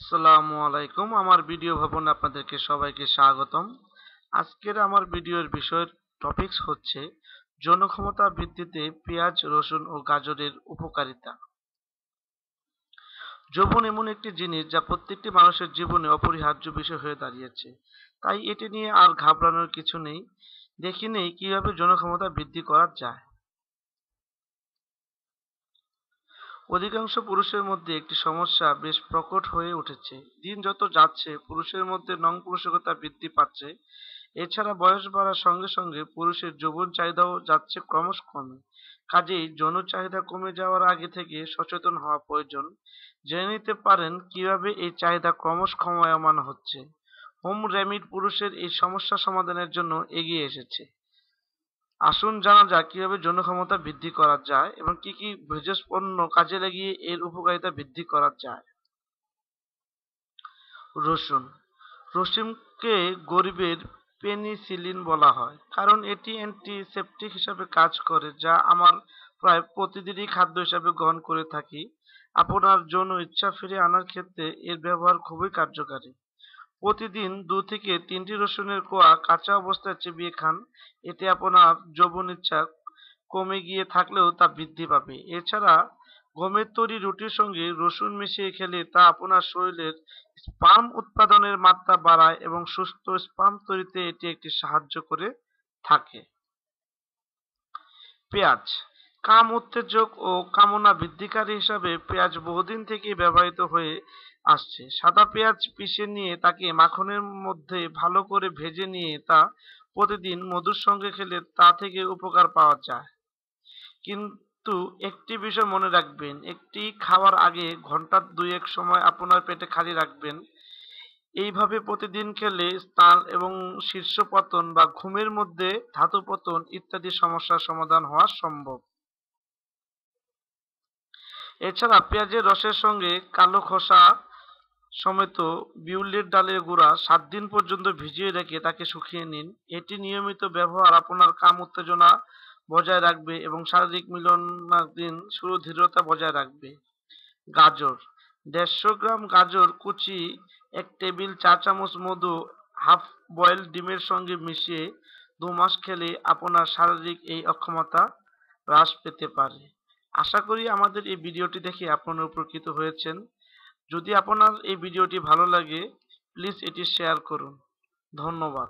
আসসালামু আলাইকুম। আমার ভিডিও ভবনে আপনাদেরকে সবাইকে স্বাগতম। আজকের আমার ভিডিওর বিষয়ের টপিকস হচ্ছে জনক্ষমতা ক্ষমতা বৃদ্ধিতে পেঁয়াজ, রসুন ও গাজরের উপকারিতা। যৌবন এমন একটি জিনিস যা প্রত্যেকটি মানুষের জীবনে অপরিহার্য বিষয় হয়ে দাঁড়িয়েছে। তাই এটি নিয়ে আর ঘাবড়ানোর কিছু নেই। দেখি নেই কীভাবে যৌন ক্ষমতা বৃদ্ধি করা যায়। অধিকাংশ পুরুষের মধ্যে একটি সমস্যা বেশ প্রকট হয়ে উঠেছে। দিন যত যাচ্ছে, পুরুষের মধ্যে নং পুরুষকতা বৃদ্ধি পাচ্ছে। এছাড়া বয়স বাড়ার সঙ্গে সঙ্গে পুরুষের যৌবন চাহিদাও যাচ্ছে ক্রমশ কমে। কাজেই যৌন চাহিদা কমে যাওয়ার আগে থেকে সচেতন হওয়া প্রয়োজন। জেনে নিতে পারেন কীভাবে এই চাহিদা ক্রমশ ক্ষমায়মান হচ্ছে। হোম রেমিড পুরুষের এই সমস্যা সমাধানের জন্য এগিয়ে এসেছে। আসুন জানা যাক কীভাবে যৌন ক্ষমতা বৃদ্ধি করা যায় এবং কি কি ভেষজ পণ্য কাজে লাগিয়ে এর উপকারিতা বৃদ্ধি করা যায়। রসুন। রসুনকে গরিবের পেনিসিলিন বলা হয়, কারণ এটি অ্যান্টিসেপটিক হিসাবে কাজ করে, যা আমার প্রায় প্রতিদিনই খাদ্য হিসাবে গ্রহণ করে থাকি। আপনার যৌন ইচ্ছা ফিরে আনার ক্ষেত্রে এর ব্যবহার খুবই কার্যকারী। প্রতিদিন দু থেকে তিনটি রসুনের কোয়া কাঁচা অবস্থায় চিবিয়ে খান। এতে আপনার যৌবন ইচ্ছা কমে গিয়ে থাকলেও তা বৃদ্ধি পাবে। এছাড়া গমের তৈরি রুটির সঙ্গে রসুন মিশিয়ে খেলে তা আপনার শরীরের স্পাম উৎপাদনের মাত্রা বাড়ায় এবং সুস্থ স্পাম তৈরিতে এটি একটি সাহায্য করে থাকে। পেঁয়াজ কাম উত্তেজক ও কামনা বৃদ্ধিকারী হিসাবে পেঁয়াজ বহুদিন থেকে ব্যবহৃত হয়ে আসছে। সাদা পেঁয়াজ পিষে নিয়ে তাকে মাখনের মধ্যে ভালো করে ভেজে নিয়ে তা প্রতিদিন মধুর সঙ্গে খেলে তা থেকে উপকার পাওয়া যায়। কিন্তু একটি বিষয় মনে রাখবেন, একটি খাওয়ার আগে ঘণ্টার ঘণ্টা এক সময় আপনার পেটে খালি রাখবেন। এইভাবে প্রতিদিন খেলে স্থান এবং শীর্ষ পতন বা ঘুমের মধ্যে ধাতু পতন ইত্যাদি সমস্যার সমাধান হওয়া সম্ভব। এছাড়া পেঁয়াজের রসের সঙ্গে কালো খোসা সমেত বিউলির ডালের গুঁড়া সাত দিন পর্যন্ত ভিজিয়ে রেখে তাকে শুকিয়ে নিন। এটি নিয়মিত ব্যবহার আপনার কাম উত্তেজনা বজায় রাখবে এবং শারীরিক মিলনাদিন শুরু ধীরতা বজায় রাখবে। গাজর দেড়শো গ্রাম গাজর, কুচি, এক টেবিল চা চামচ মধু, হাফ বয়েল ডিমের সঙ্গে মিশিয়ে দু মাস খেলে আপনার শারীরিক এই অক্ষমতা হ্রাস পেতে পারে। আশা করি আমাদের এই ভিডিওটি দেখে আপনারা উপকৃত হয়েছেন। যদি আপনার এই ভিডিওটি ভালো লাগে প্লিজ এটি শেয়ার করুন। ধন্যবাদ।